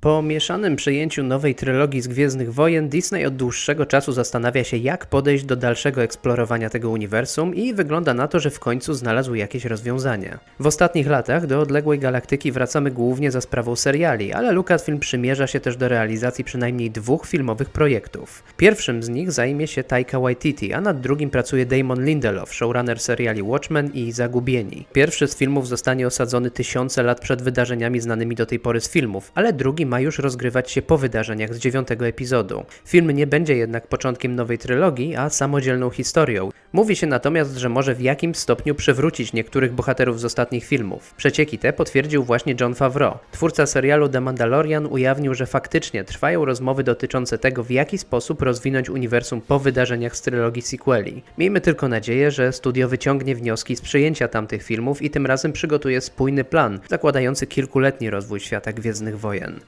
Po mieszanym przejęciu nowej trylogii z Gwiezdnych Wojen, Disney od dłuższego czasu zastanawia się, jak podejść do dalszego eksplorowania tego uniwersum i wygląda na to, że w końcu znalazł jakieś rozwiązanie. W ostatnich latach do odległej galaktyki wracamy głównie za sprawą seriali, ale Lucasfilm przymierza się też do realizacji przynajmniej dwóch filmowych projektów. Pierwszym z nich zajmie się Taika Waititi, a nad drugim pracuje Damon Lindelof, showrunner seriali Watchmen i Zagubieni. Pierwszy z filmów zostanie osadzony tysiące lat przed wydarzeniami znanymi do tej pory z filmów, ale drugi ma już rozgrywać się po wydarzeniach z dziewiątego epizodu. Film nie będzie jednak początkiem nowej trylogii, a samodzielną historią. Mówi się natomiast, że może w jakimś stopniu przywrócić niektórych bohaterów z ostatnich filmów. Przecieki te potwierdził właśnie John Favreau. Twórca serialu The Mandalorian ujawnił, że faktycznie trwają rozmowy dotyczące tego, w jaki sposób rozwinąć uniwersum po wydarzeniach z trylogii sequeli. Miejmy tylko nadzieję, że studio wyciągnie wnioski z przyjęcia tamtych filmów i tym razem przygotuje spójny plan, zakładający kilkuletni rozwój świata Gwiezdnych Wojen.